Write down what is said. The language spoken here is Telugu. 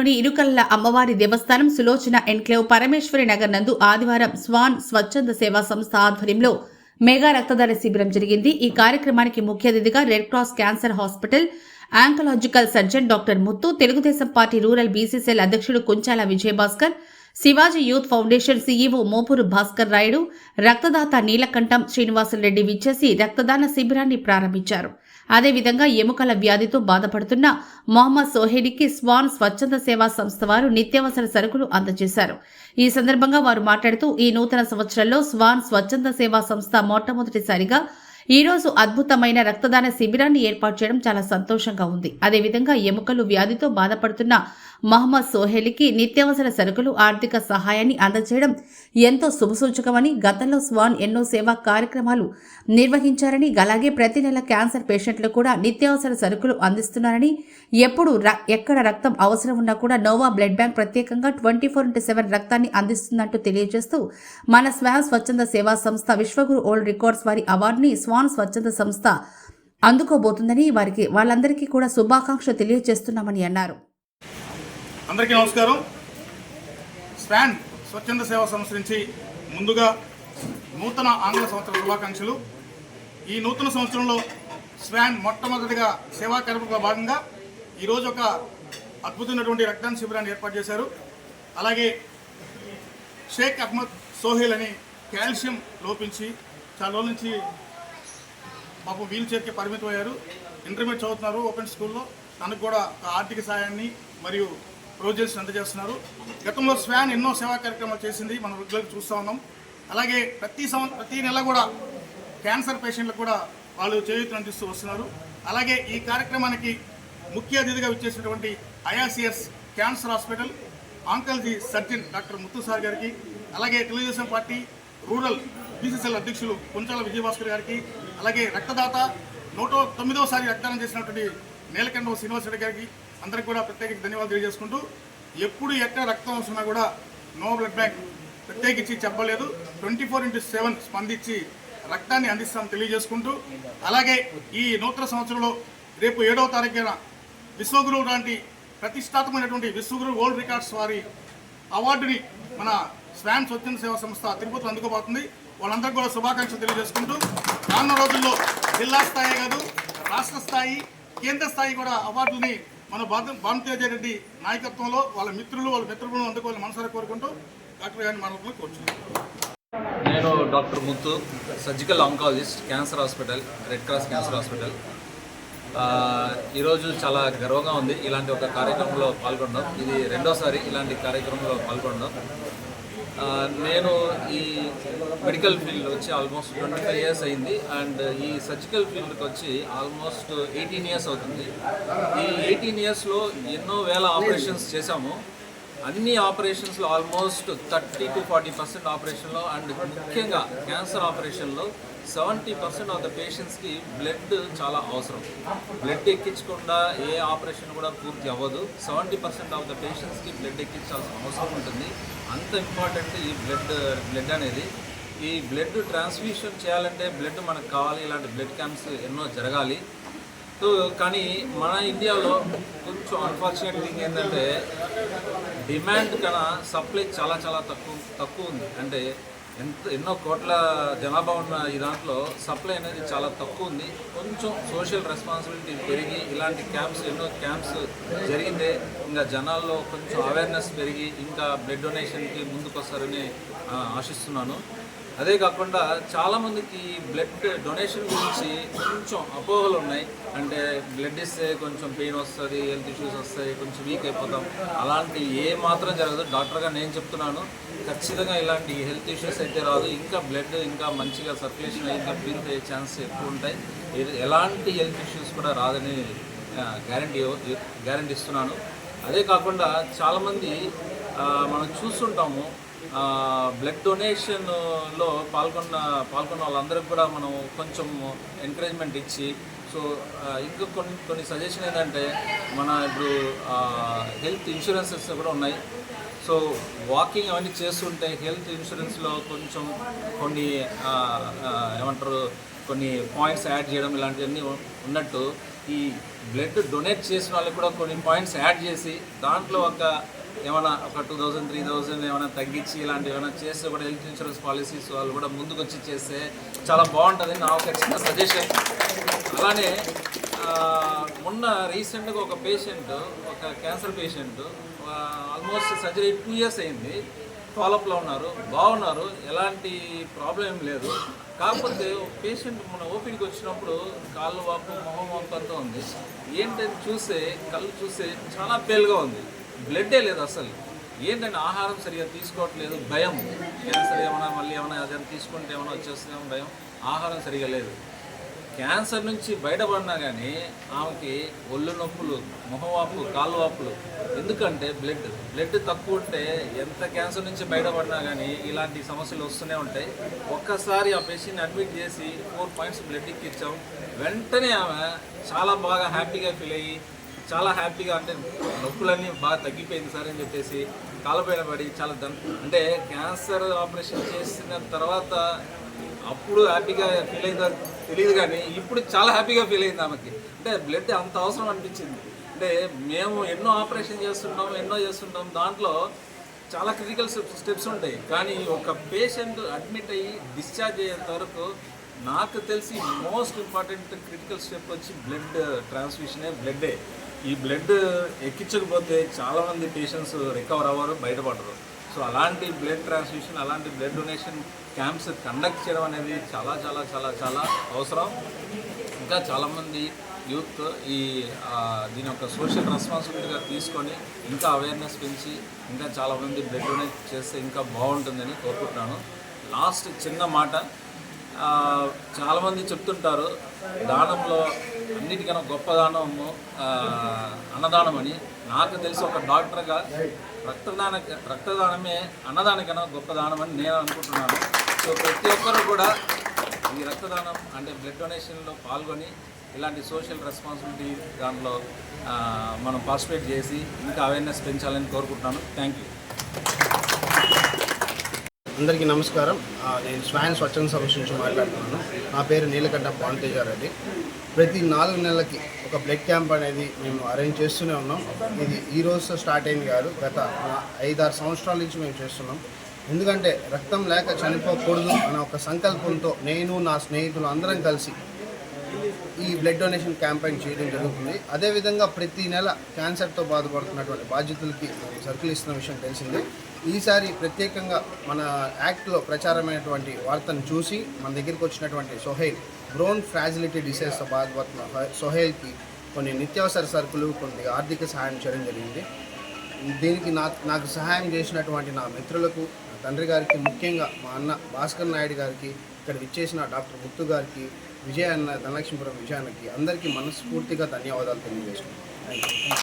నగరంలోని ఇరుకల్ల అమ్మవారి దేవస్థానం సులోచన ఎన్క్లేవ్ పరమేశ్వరి నగర్ నందు ఆదివారం స్వాన్ స్వచ్ఛంద సేవా సంస్థ ఆధ్వర్యంలో మెగా రక్తదాన శిబిరం జరిగింది. ఈ కార్యక్రమానికి ముఖ్య అతిథిగా red cross cancer hospital oncological surgeon doctor Muthu Telugu Desam party rural BCCL అధ్యక్షుడు Kunchala Vijayabhaskar Shivaji youth foundation CEO Mopuru Bhaskar Rayudu రక్తదాత Neelakantham Srinivasulu Reddy విచ్చేసి రక్తదాన శిబిరాన్ని ప్రారంభించారు. అదేవిధంగా ఎముకల వ్యాధితో బాధపడుతున్న మొహమ్మద్ సోహేడికి స్వాన్ స్వచ్ఛంద సేవా సంస్థ వారు నిత్యావసర సరుకులు అందజేశారు. ఈ సందర్భంగా వారు మాట్లాడుతూ ఈ నూతన సంవత్సరంలో స్వాన్ స్వచ్ఛంద సేవా సంస్థ మొట్టమొదటిసారిగా ఈ రోజు అద్భుతమైన రక్తదాన శిబిరాన్ని ఏర్పాటు చేయడం చాలా సంతోషంగా ఉంది. అదేవిధంగా ఎముకలు వ్యాధితో బాధపడుతున్న మహమ్మద్ సోహెలికి నిత్యావసర సరుకులు ఆర్థిక సహాయాన్ని అందజేయడం ఎంతో శుభసూచకమని గతంలో స్వాన్ ఎన్నో సేవా కార్యక్రమాలు నిర్వహించారని అలాగే ప్రతి నెల క్యాన్సర్ పేషెంట్లు కూడా నిత్యావసర సరుకులు అందిస్తున్నారని ఎప్పుడు ర- ఎక్కడ రక్తం అవసరం ఉన్నా కూడా నోవా బ్లడ్ బ్యాంక్ ప్రత్యేకంగా ట్వంటీ ఫోర్ ఇంటూ సెవెన్ రక్తాన్ని అందిస్తున్నట్టు తెలియజేస్తూ మన స్వాన్ స్వచ్ఛంద సేవా సంస్థ విశ్వగురు ఓల్డ్ రికార్డ్స్ వారి అవార్డుని స్వాన్ స్వచ్ఛంద సంస్థ అందుకోబోతుందని వారికి వాళ్ళందరికీ కూడా శుభాకాంక్షలు తెలియజేస్తున్నామని అన్నారు. అందరికీ నమస్కారం. స్వాన్ స్వచ్ఛంద సేవా సంస్థ నుంచి ముందుగా నూతన ఆంగ్ల సంవత్సర శుభాకాంక్షలు. ఈ నూతన సంవత్సరంలో స్వాన్ మొట్టమొదటిగా సేవా కార్యక్రమంలో భాగంగా ఈరోజు ఒక అద్భుతమైనటువంటి రక్తదాన శిబిరాన్ని ఏర్పాటు చేశారు. అలాగే షేక్ అహ్మద్ సోహెల్ అని కాల్షియం లోపించి చాలా రోజుల నుంచి పాపం వీల్ చైర్కి పరిమితం అయ్యారు ఇంటర్మీడియట్ చదువుతున్నారు ఓపెన్ స్కూల్లో. తనకు కూడా ఆర్థిక సాయాన్ని మరియు ప్రొవిజన్స్ అందజేస్తున్నారు గతంలో స్వాన్ ఎన్నో సేవా కార్యక్రమాలు చేసింది మనం రెగ్యులర్ చూస్తూ ఉన్నాం. అలాగే ప్రతి సంవత్సరం ప్రతి నెల కూడా క్యాన్సర్ పేషెంట్లకు కూడా వాళ్ళు చేయూతను అందిస్తూ వస్తున్నారు. అలాగే ఈ కార్యక్రమానికి ముఖ్య అతిథిగా వచ్చేసినటువంటి IRCS cancer hospital oncology surgeon doctor Muthu sir గారికి అలాగే తెలుగుదేశం పార్టీ రూరల్ బీసీసీఎల్ అధ్యక్షులు కుంచాల విజయభాస్కర్ గారికి అలాగే రక్తదాత నూట తొమ్మిదవసారి రక్తదానం చేసినటువంటి నీలకంఠం శ్రీనివాసరెడ్డి గారికి అందరికి కూడా ప్రత్యేక ధన్యవాదాలు తెలియజేసుకుంటూ ఎప్పుడు ఎక్కడ రక్తం వస్తున్నా కూడా నో బ్లడ్ బ్యాంక్ ప్రత్యేకించి చెప్పలేదు. ట్వంటీ ఫోర్ ఇంటూ సెవెన్ స్పందించి రక్తాన్ని అందిస్తామని తెలియజేసుకుంటూ అలాగే ఈ నూతన సంవత్సరంలో రేపు ఏడవ తారీఖున విశ్వగురువు లాంటి ప్రతిష్టాత్మకమైనటువంటి విశ్వగురు వరల్డ్ రికార్డ్స్ వారి అవార్డుని మన స్వాన్ స్వచ్ఛంద సేవా సంస్థ తిరుపతిలో అందుకోబోతుంది. వాళ్ళందరికీ కూడా శుభాకాంక్షలు తెలియజేసుకుంటూ రానున్న రోజుల్లో జిల్లా స్థాయి కాదు రాష్ట్ర స్థాయి కేంద్ర స్థాయి కూడా అవార్డుని మన భారత భానుతేజ రెడ్డి నాయకత్వంలో వాళ్ళ మిత్రులు వాళ్ళ మిత్రులను అందుకోవాలని మనసారా కోరుకుంటూ డాక్టర్ గారిని మనకు కోరుచున్నాను నేను doctor Muthu surgical oncologist cancer hospital red cross cancer hospital ఈరోజు చాలా గర్వంగా ఉంది. ఇలాంటి ఒక కార్యక్రమంలో పాల్గొనడం. ఇది రెండోసారి ఇలాంటి కార్యక్రమంలో పాల్గొనడం. నేను ఈ మెడికల్ ఫీల్డ్ వచ్చి ఆల్మోస్ట్ ట్వంటీ ఫైవ్ ఇయర్స్ అయింది అండ్ ఈ సర్జికల్ ఫీల్డ్కి వచ్చి ఆల్మోస్ట్ ఎయిటీన్ ఇయర్స్ అవుతుంది. ఈ ఎయిటీన్ ఇయర్స్లో ఎన్నో వేల ఆపరేషన్స్ చేశాము. అన్ని ఆపరేషన్స్లో almost thirty to forty percent ఆపరేషన్లో అండ్ ముఖ్యంగా క్యాన్సర్ ఆపరేషన్లో సెవెంటీ పర్సెంట్ ఆఫ్ ద పేషెంట్స్కి బ్లడ్ చాలా అవసరం. బ్లడ్ ఎక్కించకుండా ఏ ఆపరేషన్ కూడా పూర్తి అవ్వదు. సెవెంటీ పర్సెంట్ ఆఫ్ ద పేషెంట్స్కి బ్లడ్ ఎక్కించాల్సిన అవసరం ఉంటుంది. అంత ఇంపార్టెంట్ ఈ బ్లడ్ బ్లడ్ అనేది. ఈ బ్లడ్ ట్రాన్స్ఫ్యూషన్ చేయాలంటే బ్లడ్ మనకు కావాలి. ఇలాంటి బ్లడ్ క్యాంప్స్ ఎన్నో జరగాలి. కానీ మన ఇండియాలో కొంచెం అన్ఫార్చునేట్ థింగ్ ఏంటంటే డిమాండ్ కన్నా సప్లై చాలా చాలా తక్కువ తక్కువ ఉంది. అంటే ఎంత ఎన్నో కోట్ల జనాభా ఉన్న ఈ దాంట్లో సప్లై అనేది చాలా తక్కువ ఉంది. కొంచెం సోషల్ రెస్పాన్సిబిలిటీ పెరిగి ఇలాంటి క్యాంప్స్ ఎన్నో క్యాంప్స్ జరిగితే ఇంకా జనాల్లో కొంచెం అవేర్నెస్ పెరిగి ఇంకా బ్లడ్ డొనేషన్కి ముందుకొస్తారని ఆశిస్తున్నాను. అదే కాకుండా చాలామందికి బ్లడ్ డొనేషన్ గురించి కొంచెం అపోహలు ఉన్నాయి. అంటే బ్లడ్ ఇస్తే కొంచెం పెయిన్ వస్తుంది హెల్త్ ఇష్యూస్ వస్తాయి కొంచెం వీక్ అయిపోతాం. అలాంటి ఏ మాత్రం జరగదు. డాక్టర్గా నేను చెప్తున్నాను ఖచ్చితంగా ఇలాంటి హెల్త్ ఇష్యూస్ అయితే రాదు. ఇంకా బ్లడ్ ఇంకా మంచిగా సర్క్యులేషన్ ఇంకా ప్యూరిఫై అయ్యే ఛాన్సెస్ ఎక్కువ ఉంటాయి. ఎలాంటి హెల్త్ ఇష్యూస్ కూడా రాదని గ్యారంటీ గ్యారంటీ ఇస్తున్నాను. అదే కాకుండా చాలామంది మనం చూస్తుంటాము బ్లడ్ డొనేషన్లో పాల్గొన్న పాల్గొన్న వాళ్ళందరికీ కూడా మనం కొంచెం ఎంకరేజ్మెంట్ ఇచ్చి సో ఇంకా కొన్ని కొన్ని సజెషన్ ఏంటంటే మన ఇప్పుడు హెల్త్ ఇన్సూరెన్సెస్ కూడా ఉన్నాయి. సో వాకింగ్ అవన్నీ చేస్తుంటే హెల్త్ ఇన్సూరెన్స్లో కొంచెం కొన్ని ఏమంటారు కొన్ని పాయింట్స్ యాడ్ చేయడం ఇలాంటివన్నీ ఉన్నట్టు ఈ బ్లడ్ డొనేట్ చేసిన వాళ్ళకి కూడా కొన్ని పాయింట్స్ యాడ్ చేసి దాంట్లో ఒక ఏమైనా ఒక టూ థౌజండ్ త్రీ థౌజండ్ ఏమైనా తగ్గించి ఇలాంటివి ఏమైనా చేస్తే కూడా హెల్త్ ఇన్సూరెన్స్ పాలసీస్ వాళ్ళు కూడా ముందుకు వచ్చి చేస్తే చాలా బాగుంటుంది నా ఒక చిన్న సజెషన్ అలానే మొన్న రీసెంట్గా ఒక పేషెంట్ ఒక cancer patient almost surgery two years అయింది. ఫాలోఅప్లో ఉన్నారు. బాగున్నారు. ఎలాంటి ప్రాబ్లం ఏం లేదు. కాకపోతే పేషెంట్ మన ఓపీకి వచ్చినప్పుడు కాళ్ళు వాపు మొహం వాపు అంతా ఉంది. ఏంటని చూస్తే కళ్ళు చూస్తే చాలా పేలుగా ఉంది. బ్లడ్డే లేదు అసలు. ఏంటంటే ఆహారం సరిగా తీసుకోవట్లేదు. భయం. క్యాన్సర్ ఏమైనా మళ్ళీ ఏమైనా అదే తీసుకుంటే ఏమైనా వచ్చేస్తుందేమో భయం. ఆహారం సరిగా లేదు. క్యాన్సర్ నుంచి బయటపడినా కానీ ఆమెకి ఒళ్ళు నొప్పులు మొహవాపులు కాళ్ళు వాపులు. ఎందుకంటే బ్లడ్ బ్లడ్ తక్కువ ఉంటే ఎంత క్యాన్సర్ నుంచి బయటపడినా కానీ ఇలాంటి సమస్యలు వస్తూనే ఉంటాయి. ఒక్కసారి ఆ పేషెంట్ని అడ్మిట్ చేసి ఫోర్ పాయింట్స్ బ్లడ్ ఇచ్చాం వెంటనే ఆమె చాలా బాగా హ్యాపీగా ఫీల్ అయ్యి చాలా హ్యాపీగా అంటే నొప్పులన్నీ బాగా తగ్గిపోయింది సార్ అని చెప్పేసి కాలపైన పడి చాలా దన్ అంటే క్యాన్సర్ ఆపరేషన్ చేసిన తర్వాత అప్పుడు హ్యాపీగా ఫీల్ అయిందో తెలియదు కానీ ఇప్పుడు చాలా హ్యాపీగా ఫీల్ అయింది ఆమెకి. అంటే బ్లడ్ అంత అవసరం అనిపించింది. అంటే మేము ఎన్నో ఆపరేషన్ చేస్తుంటాం ఎన్నో చేస్తుంటాం. దాంట్లో చాలా క్రిటికల్ స్టెప్స్ ఉంటాయి. కానీ ఒక పేషెంట్ అడ్మిట్ అయ్యి డిశ్చార్జ్ అయ్యేంత వరకు నాకు తెలిసి మోస్ట్ ఇంపార్టెంట్ క్రిటికల్ స్టెప్ వచ్చి బ్లడ్ ట్రాన్స్ఫ్యూషనే బ్లడ్డే ఈ బ్లడ్ ఎక్కించకపోతే చాలామంది పేషెంట్స్ రికవర్ అవ్వరు బయటపడరు. సో అలాంటి బ్లడ్ ట్రాన్స్ఫ్యూషన్ అలాంటి బ్లడ్ డొనేషన్ క్యాంప్స్ కండక్ట్ చేయడం అనేది చాలా చాలా చాలా చాలా అవసరం. ఇంకా చాలామంది యూత్ ఈ దీని యొక్క సోషల్ రెస్పాన్సిబిలిటీగా తీసుకొని ఇంకా అవేర్నెస్ పెంచి ఇంకా చాలామంది బ్లడ్ డొనేట్ చేస్తే ఇంకా బాగుంటుందని కోరుకుంటున్నాను. లాస్ట్ చిన్న మాట చాలామంది చెప్తుంటారు దానంలో అన్నిటికన్నా గొప్ప దానము అన్నదానం అని నాకు తెలిసి ఒక డాక్టర్గా రక్తదాన రక్తదానమే అన్నదానికన్నా గొప్ప దానం అని నేను అనుకుంటున్నాను. సో ప్రతి ఒక్కరు కూడా ఈ రక్తదానం అంటే బ్లడ్ డొనేషన్లో పాల్గొని ఇలాంటి సోషల్ రెస్పాన్సిబిలిటీ దాంట్లో మనం పార్టిసిపేట్ చేసి ఇంకా అవేర్నెస్ పెంచాలని కోరుకుంటున్నాను. Thank you. అందరికీ నమస్కారం. నేను స్వాన్ స్వచ్ఛంద సంస్థ నుంచి మాట్లాడుతున్నాను. నా పేరు నీలకంఠ పాంతేజారెడ్డి. ప్రతి నాలుగు నెలలకి ఒక బ్లడ్ క్యాంప్ అనేది మేము అరేంజ్ చేస్తూనే ఉన్నాం. ఇది ఈ రోజు స్టార్ట్ అయింది కాదు గత ఐదారు సంవత్సరాల నుంచి మేము చేస్తున్నాం. ఎందుకంటే రక్తం లేక చనిపోకూడదు అనే ఒక సంకల్పంతో నేను నా స్నేహితులు అందరం కలిసి ఈ బ్లడ్ డొనేషన్ క్యాంపెయిన్ చేయడం జరుగుతుంది. అదేవిధంగా ప్రతి నెల క్యాన్సర్తో బాధపడుతున్నటువంటి బాధ్యతలకి సరుకులు ఇస్తున్న విషయం తెలిసిందే. ఈసారి ప్రత్యేకంగా మన యాక్ట్లో ప్రచారమైనటువంటి వార్తను చూసి మన దగ్గరికి వచ్చినటువంటి సొహైల్ బ్రోన్ ఫ్రాజిలిటీ డిసీజ్తో బాధపడుతున్న సొహైల్కి కొన్ని నిత్యావసర సరుకులు కొన్ని ఆర్థిక సహాయం చేయడం జరిగింది. దీనికి నా నాకు సహాయం చేసినటువంటి నా మిత్రులకు నా తండ్రి గారికి ముఖ్యంగా మా అన్న భాస్కర్ నాయుడు గారికి ఇక్కడ విచ్చేసిన డాక్టర్ ముత్తు గారికి విజయ అన్న ధనలక్ష్మీపురం విజయానికి అందరికీ మనస్ఫూర్తిగా ధన్యవాదాలు తెలియజేస్తున్నాను